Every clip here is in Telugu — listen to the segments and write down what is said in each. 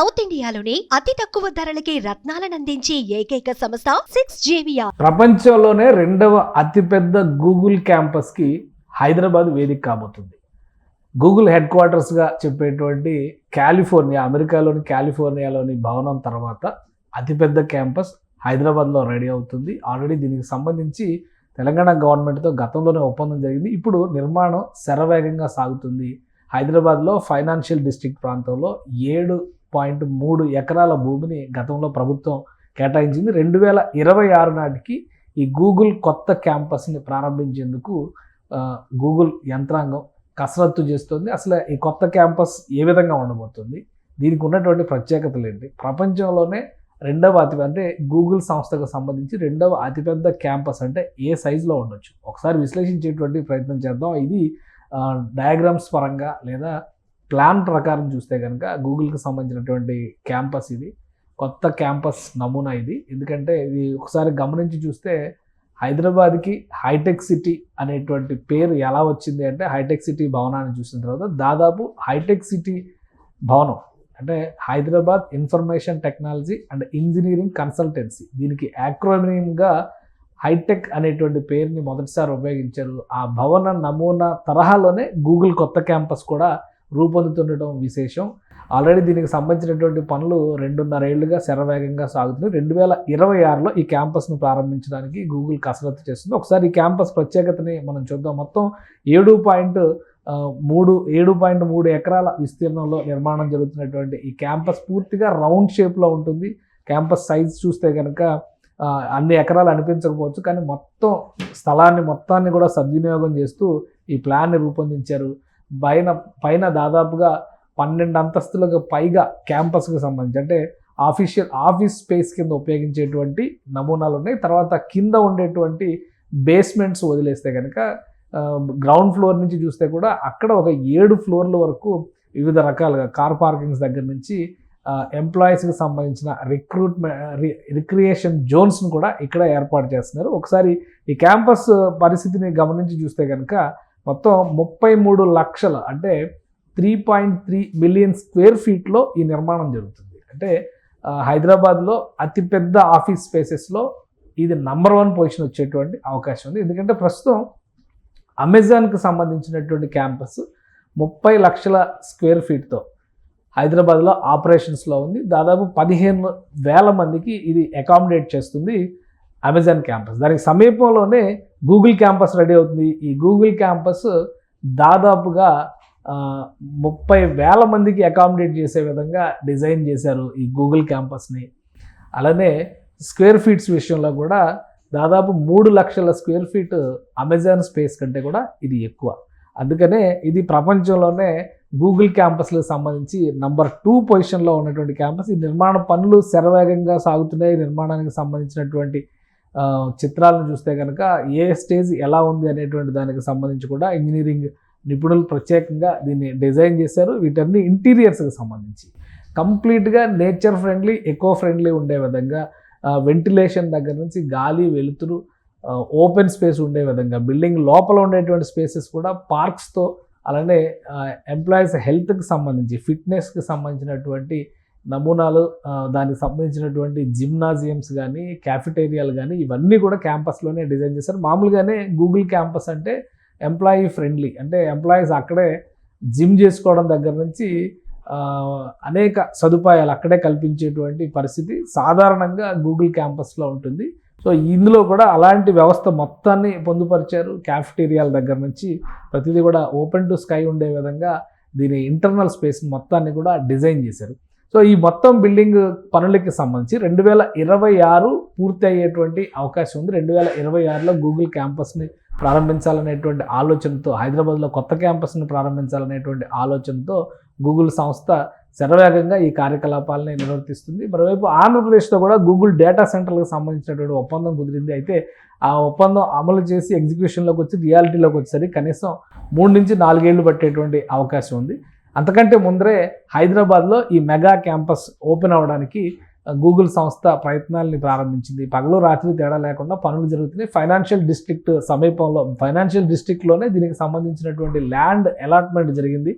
సౌత్ ఇండియాలోని అతి తక్కువ ధరలకి రత్నాలను అందించే ఏకైక సంస్థ సిక్స్ జేవియా ప్రపంచంలోనే రెండవ అతిపెద్ద గూగుల్ క్యాంపస్కి హైదరాబాద్ వేదిక కాబోతుంది. గూగుల్ హెడ్ క్వార్టర్స్గా చెప్పేటువంటి కాలిఫోర్నియా అమెరికాలోని కాలిఫోర్నియాలోని భవనం తర్వాత అతిపెద్ద క్యాంపస్ హైదరాబాద్లో రెడీ అవుతుంది. ఆల్రెడీ దీనికి సంబంధించి తెలంగాణ గవర్నమెంట్తో గతంలోనే ఒప్పందం జరిగింది. ఇప్పుడు నిర్మాణం శరవేగంగా సాగుతుంది. హైదరాబాద్లో ఫైనాన్షియల్ డిస్ట్రిక్ట్ ప్రాంతంలో ఏడు పాయింట్ మూడు ఎకరాల భూమిని గతంలో ప్రభుత్వం కేటాయించింది. రెండు వేల ఇరవై ఆరు నాటికి ఈ గూగుల్ కొత్త క్యాంపస్ని ప్రారంభించేందుకు గూగుల్ యంత్రాంగం కసరత్తు చేస్తుంది. అసలు ఈ కొత్త క్యాంపస్ ఏ విధంగా ఉండబోతుంది? దీనికి ఉన్నటువంటి ప్రత్యేకతలు ఏంటి? ప్రపంచంలోనే రెండవ అతి అంటే గూగుల్ సంస్థకు సంబంధించి రెండవ అతిపెద్ద క్యాంపస్ అంటే ఏ సైజులో ఉండొచ్చు? ఒకసారి విశ్లేషించేటువంటి ప్రయత్నం చేద్దాం. ఇది డయాగ్రామ్స్ పరంగా లేదా ప్లాన్ ప్రకారం చూస్తే కనుక గూగుల్కి సంబంధించినటువంటి క్యాంపస్ ఇది. కొత్త క్యాంపస్ నమూనా ఇది. ఎందుకంటే ఇది ఒకసారి గమనించి చూస్తే హైదరాబాద్కి హైటెక్ సిటీ అనేటువంటి పేరు ఎలా వచ్చింది అంటే హైటెక్ సిటీ భవనాన్ని చూసిన తర్వాత దాదాపు హైటెక్ సిటీ భవనం అంటే Hyderabad information technology and engineering consultancy. దీనికి యాక్రోనియంగా హైటెక్ అనేటువంటి పేరుని మొదటిసారి ఉపయోగించారు. ఆ భవన నమూనా తరహాలోనే గూగుల్ కొత్త క్యాంపస్ కూడా రూపొందుతుండటం విశేషం. ఆల్రెడీ దీనికి సంబంధించినటువంటి పనులు రెండున్నర ఏళ్ళుగా శరవేగంగా సాగుతున్నాయి. రెండు వేల ఇరవై ఆరులో ఈ క్యాంపస్ను ప్రారంభించడానికి గూగుల్ కసరత్తు చేస్తుంది. ఒకసారి ఈ క్యాంపస్ ప్రత్యేకతని మనం చూద్దాం. మొత్తం ఏడు పాయింట్ మూడు ఏడు పాయింట్ మూడు ఎకరాల విస్తీర్ణంలో నిర్మాణం జరుగుతున్నటువంటి ఈ క్యాంపస్ పూర్తిగా రౌండ్ షేప్లో ఉంటుంది. క్యాంపస్ సైజ్ చూస్తే కనుక అన్ని ఎకరాలు అనిపించకపోవచ్చు. కానీ మొత్తం స్థలాన్ని మొత్తాన్ని కూడా సద్వినియోగం చేస్తూ ఈ ప్లాన్ని రూపొందించారు పైన పైన దాదాపుగా పన్నెండు అంతస్తులకు పైగా క్యాంపస్కి సంబంధించి అంటే ఆఫీషియల్ ఆఫీస్ స్పేస్ కింద ఉపయోగించేటువంటి నమూనాలు ఉన్నాయి. తర్వాత కింద ఉండేటువంటి బేస్మెంట్స్ వదిలేస్తే కనుక గ్రౌండ్ ఫ్లోర్ నుంచి చూస్తే కూడా అక్కడ ఒక ఏడు ఫ్లోర్ల వరకు వివిధ రకాలుగా కార్ పార్కింగ్స్ దగ్గర నుంచి ఎంప్లాయీస్కి సంబంధించిన రిక్రూట్మెంట్ రిక్రియేషన్ జోన్స్ను కూడా ఇక్కడ ఏర్పాటు చేస్తున్నారు. ఒకసారి ఈ క్యాంపస్ పరిస్థితిని గమనించి చూస్తే కనుక మొత్తం ముప్పై మూడు లక్షల అంటే three point three million square ఫీట్లో ఈ నిర్మాణం జరుగుతుంది. అంటే హైదరాబాద్లో అతిపెద్ద ఆఫీస్ స్పేసెస్లో ఇది నంబర్ వన్ పొజిషన్ వచ్చేటువంటి అవకాశం ఉంది. ఎందుకంటే ప్రస్తుతం అమెజాన్కి సంబంధించినటువంటి క్యాంపస్ ముప్పై లక్షల స్క్వేర్ ఫీట్తో హైదరాబాద్లో ఆపరేషన్స్లో ఉంది. దాదాపు పదిహేను వేల మందికి ఇది అకామిడేట్ చేస్తుంది. అమెజాన్ క్యాంపస్ దానికి సమీపంలోనే గూగుల్ క్యాంపస్ రెడీ అవుతుంది. ఈ గూగుల్ క్యాంపస్ దాదాపుగా ముప్పై వేల మందికి అకామిడేట్ చేసే విధంగా డిజైన్ చేశారు ఈ గూగుల్ క్యాంపస్ని అలానే స్క్వేర్ ఫీట్స్ విషయంలో కూడా దాదాపు మూడు లక్షల స్క్వేర్ ఫీట్ అమెజాన్ స్పేస్ కంటే కూడా ఇది ఎక్కువ. అందుకనే ఇది ప్రపంచంలోనే గూగుల్ క్యాంపస్లకు సంబంధించి నంబర్ టూ పొజిషన్లో ఉన్నటువంటి క్యాంపస్ ఈ నిర్మాణ పనులు శరవేగంగా సాగుతున్నాయి. నిర్మాణానికి సంబంధించినటువంటి చిత్రాలను చూస్తే కనుక ఏ స్టేజ్ ఎలా ఉంది అనేటువంటి దానికి సంబంధించి కూడా ఇంజనీరింగ్ నిపుణులు ప్రత్యేకంగా దీన్ని డిజైన్ చేశారు. వీటన్ని ఇంటీరియర్స్కి సంబంధించి. కంప్లీట్గా నేచర్ ఫ్రెండ్లీ ఎకో ఫ్రెండ్లీ ఉండే విధంగా వెంటిలేషన్ దగ్గర నుంచి గాలి వెలుతురు ఓపెన్ స్పేస్ ఉండే విధంగా బిల్డింగ్ లోపల ఉండేటువంటి స్పేసెస్ కూడా పార్క్స్తో అలానే ఎంప్లాయీస్ హెల్త్కి సంబంధించి ఫిట్నెస్కి సంబంధించినటువంటి నమూనాలు దానికి సంబంధించినటువంటి జిమ్నాజియమ్స్ కానీ క్యాఫిటేరియాలు కానీ ఇవన్నీ కూడా క్యాంపస్లోనే డిజైన్ చేశారు. మామూలుగానే గూగుల్ క్యాంపస్ అంటే ఎంప్లాయీ ఫ్రెండ్లీ అంటే ఎంప్లాయీస్ అక్కడే జిమ్ చేసుకోవడం దగ్గర నుంచి అనేక సదుపాయాలు అక్కడే కల్పించేటువంటి పరిస్థితి సాధారణంగా గూగుల్ క్యాంపస్లో ఉంటుంది. సో ఇందులో కూడా అలాంటి వ్యవస్థ మొత్తాన్ని పొందుపరిచారు. క్యాఫిటేరియాల దగ్గర నుంచి ప్రతిదీ కూడా ఓపెన్ టు స్కై ఉండే విధంగా దీని ఇంటర్నల్ స్పేస్ మొత్తాన్ని కూడా డిజైన్ చేశారు. సో ఈ మొత్తం బిల్డింగ్ పనులకి సంబంధించి రెండు వేల ఇరవై ఆరు పూర్తి అయ్యేటువంటి అవకాశం ఉంది. రెండు వేల ఇరవై ఆరులో గూగుల్ క్యాంపస్ని ప్రారంభించాలనేటువంటి ఆలోచనతో హైదరాబాద్లో కొత్త క్యాంపస్ని ప్రారంభించాలనేటువంటి ఆలోచనతో గూగుల్ సంస్థ శరవేగంగా ఈ కార్యకలాపాలని నిర్వర్తిస్తుంది. మరోవైపు ఆంధ్రప్రదేశ్లో కూడా గూగుల్ డేటా సెంటర్లకు సంబంధించినటువంటి ఒప్పందం కుదిరింది. అయితే ఆ ఒప్పందం అమలు చేసి ఎగ్జిక్యూషన్లోకి వచ్చి రియాలిటీలోకి వచ్చేసరికి కనీసం మూడు నుంచి నాలుగేళ్ళు పట్టేటువంటి అవకాశం ఉంది. అంతకంటే ముందరే హైదరాబాద్లో ఈ మెగా క్యాంపస్ ఓపెన్ అవ్వడానికి గూగుల్ సంస్థ ప్రయత్నాల్ని ప్రారంభించింది. పగలు రాత్రి తేడా లేకుండా పనులు జరుగుతున్నాయి. ఫైనాన్షియల్ డిస్ట్రిక్ట్ సమీపంలో ఫైనాన్షియల్ డిస్ట్రిక్ట్లోనే దీనికి సంబంధించినటువంటి ల్యాండ్ అలాట్మెంట్ జరిగింది.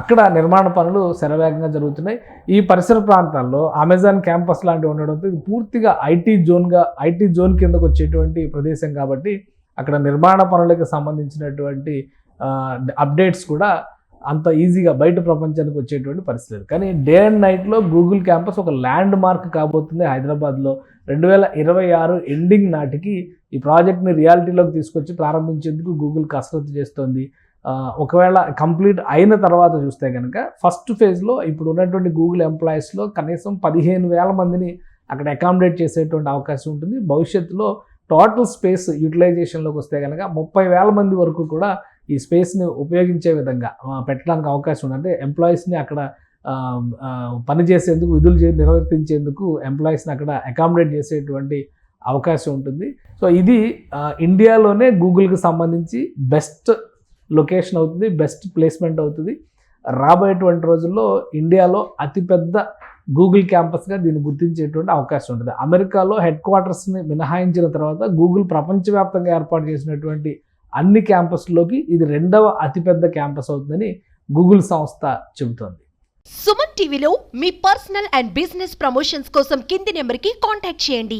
అక్కడ నిర్మాణ పనులు శరవేగంగా జరుగుతున్నాయి. ఈ పరిసర ప్రాంతాల్లో అమెజాన్ క్యాంపస్ లాంటివి ఉండడంతో ఇది పూర్తిగా ఐటీ జోన్గా ఐటీ జోన్ కిందకు వచ్చేటువంటి ప్రదేశం కాబట్టి అక్కడ నిర్మాణ పనులకు సంబంధించినటువంటి అప్డేట్స్ కూడా అంత ఈజీగా బయట ప్రపంచానికి వచ్చేటువంటి పరిస్థితి లేదు. కానీ డే అండ్ నైట్లో గూగుల్ క్యాంపస్ ఒక ల్యాండ్ మార్క్ కాబోతుంది. హైదరాబాద్లో రెండు వేల ఇరవై ఆరు ఎండింగ్ నాటికి ఈ ప్రాజెక్ట్ని రియాలిటీలోకి తీసుకొచ్చి ప్రారంభించేందుకు గూగుల్ కసరత్తు చేస్తోంది. ఒకవేళ కంప్లీట్ అయిన తర్వాత చూస్తే కనుక ఫస్ట్ ఫేజ్లో ఇప్పుడు ఉన్నటువంటి గూగుల్ ఎంప్లాయీస్లో కనీసం పదిహేను వేల మందిని అక్కడ అకామిడేట్ చేసేటువంటి అవకాశం ఉంటుంది. భవిష్యత్తులో టోటల్ స్పేస్ యూటిలైజేషన్లోకి వస్తే కనుక ముప్పై వేల మంది వరకు కూడా ఈ స్పేస్ని ఉపయోగించే విధంగా పెట్టడానికి అవకాశం ఉంది. అంటే ఎంప్లాయీస్ని అక్కడ పనిచేసేందుకు పని చేసేందుకు విధులు చే నిర్వర్తించేందుకు ఎంప్లాయీస్ని అక్కడ అకామిడేట్ చేసేటువంటి అవకాశం ఉంటుంది. సో ఇది ఇండియాలోనే గూగుల్కి సంబంధించి బెస్ట్ లొకేషన్ అవుతుంది బెస్ట్ ప్లేస్మెంట్ అవుతుంది. రాబోయేటువంటి రోజుల్లో ఇండియాలో అతిపెద్ద గూగుల్ క్యాంపస్గా దీన్ని గుర్తించేటువంటి అవకాశం ఉంటుంది. అమెరికాలో హెడ్ క్వార్టర్స్ని మినహాయించిన తర్వాత గూగుల్ ప్రపంచవ్యాప్తంగా ఏర్పాటు చేసినటువంటి అన్ని క్యాంపస్లోకి ఇది రెండవ అతిపెద్ద క్యాంపస్ అవుతుందని గూగుల్ సంస్థ చెబుతోంది. సుమన్ టీవీలో మీ పర్సనల్ అండ్ బిజినెస్ ప్రమోషన్స్ కోసం కింది నెంబర్కి కాంటాక్ట్ చేయండి.